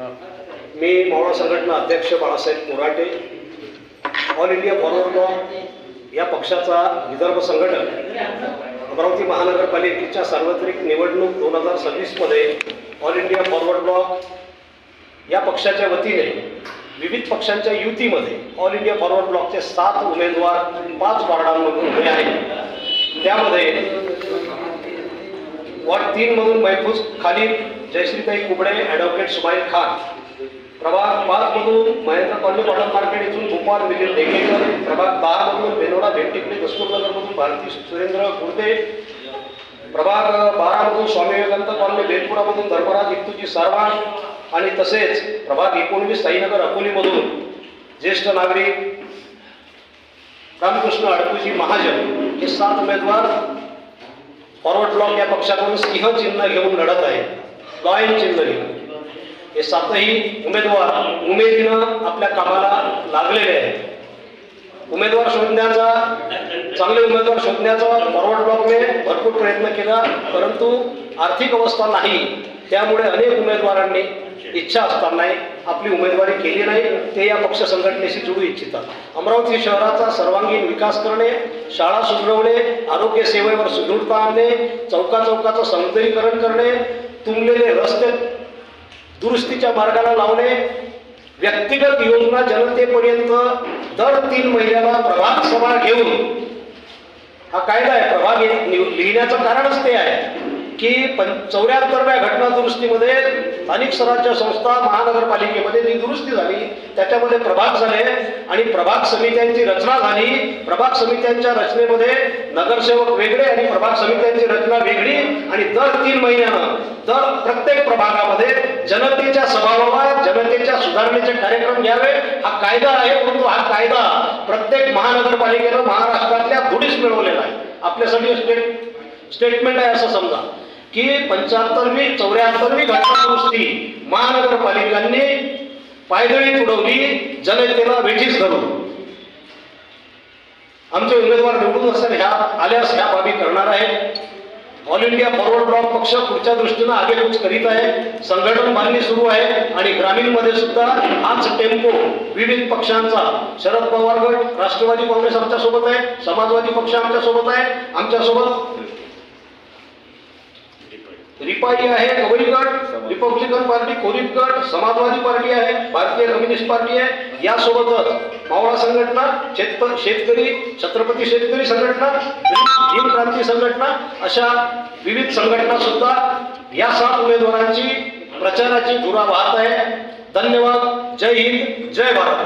मी मावळा संघटना अध्यक्ष Balasaheb Morate all India forward bloc या पक्षाचा विदर्भ संघटक अमरावती महानगरपालिकेच्या सार्वत्रिक निवडणूक दोन हजार सव्वीसमध्ये ऑल इंडिया फॉरवर्ड ब्लॉक या पक्षाच्या वतीने विविध पक्षांच्या युतीमध्ये ऑल इंडिया फॉरवर्ड ब्लॉकचे सात उमेदवार पाच वार्डांमधून उभे आहेत. त्यामध्ये वॉर्ड तीन मधून महफूज खालीद जयश्रीताई कुबडे ॲडव्होकेट सुमाईल खान. प्रभाग पाच मधून महेंद्र कॉलनी कॉटन मार्केट इथून भूपाल विजय देगेकर. प्रभाग दहा मधून बेनोडा भेंटिकली दस्तूरनगर मधून भारती सुरेंद्र गुर्दे. प्रभाग बारा मधून स्वामी विवेकानंद कॉलनी बेलपुरामधून धर्मराज इत्तूजी सारवाण आणि तसेच प्रभाग एकोणवीस साईनगर अकोलीमधून ज्येष्ठ नागरिक रामकृष्ण अडकुजी महाजन. हे सात उमेदवार फॉरवर्ड ब्लॉक या पक्षाकडून सिंह चिन्ह घेऊन लढत आहे लॉयल चिन्ह घेऊन. हे सातही उमेदवार उमेदीनं आपल्या कामाला लागलेले आहेत. उमेदवार शोधण्याचा चांगले उमेदवार शोधण्याचा फॉरवर्ड ब्लॉकने भरपूर प्रयत्न केला परंतु आर्थिक अवस्था नाही. त्यामुळे अनेक उमेदवारांनी इच्छा असतानाही आपली उमेदवारी केली नाही ते या पक्ष संघटनेशी जुळू इच्छितात. अमरावती शहराचा सर्वांगीण विकास करणे शाळा सुधरवणे आरोग्य सेवेवर सुदृढता आणणे चौका चौकाचं सौंदर्यीकरण करणे तुंबलेले रस्ते दुरुस्तीच्या मार्गाला लावणे व्यक्तिगत योजना जनतेपर्यंत दर तीन महिन्याला प्रभाग सभा घेऊन हा कायदा आहे प्रभाग लिहिण्याचं कारणच ते आहे. की पं चौऱ्याहत्तरव्या घटना दुरुस्तीमध्ये स्थानिक स्वराज्य संस्था महानगरपालिकेमध्ये जी दुरुस्ती झाली त्याच्यामध्ये प्रभाग झाले आणि प्रभाग समित्यांची रचना झाली. प्रभाग समित्यांच्या रचनेमध्ये नगरसेवक वेगळे आणि प्रभाग समित्यांची रचना वेगळी आणि दर तीन महिन्यानं दर प्रत्येक प्रभागामध्ये जनतेच्या स्वभावाला जनतेच्या सुधारणेचे कार्यक्रम घ्यावे. हा कायदा आहे परंतु हा कायदा प्रत्येक महानगरपालिकेनं महाराष्ट्रातल्या धुडीस मिळवलेला आहे. आपल्यासाठी स्टेट स्टेटमेंट आहे असं समजा. की पंच्याहत्तरवी चौऱ्याहत्तरवी घटना दुरुस्ती महानगरपालिकांनी पायदळी तुडवली जनतेला वेठीस धरून. आमचे उमेदवार निवडून असेल ह्या आल्यास ह्या बाबी करणार आहेत. ऑल इंडिया फॉरवर्ड ब्लॉक पक्ष पुढच्या दृष्टीनं आगेकूच करीत आहे. संघटन बांधणी सुरू आहे आणि ग्रामीणमध्ये सुद्धा हाच टेम्पो विविध पक्षांचा शरद पवार गट राष्ट्रवादी काँग्रेस आमच्यासोबत आहे समाजवादी पक्ष आमच्यासोबत आहे. आमच्यासोबत रिपाई आहे कवळी गट रिपब्लिकन पार्टी कोरिप गट समाजवादी पार्टी आहे भारतीय कम्युनिस्ट पार्टी आहे. यासोबतच मावळा संघटना शेत शेतकरी छत्रपती शेतकरी संघटना भीम क्रांती संघटना अशा विविध संघटना सुद्धा या सात उमेदवारांची प्रचाराची धुरा वाहत आहे. धन्यवाद. जय हिंद. जय भारत.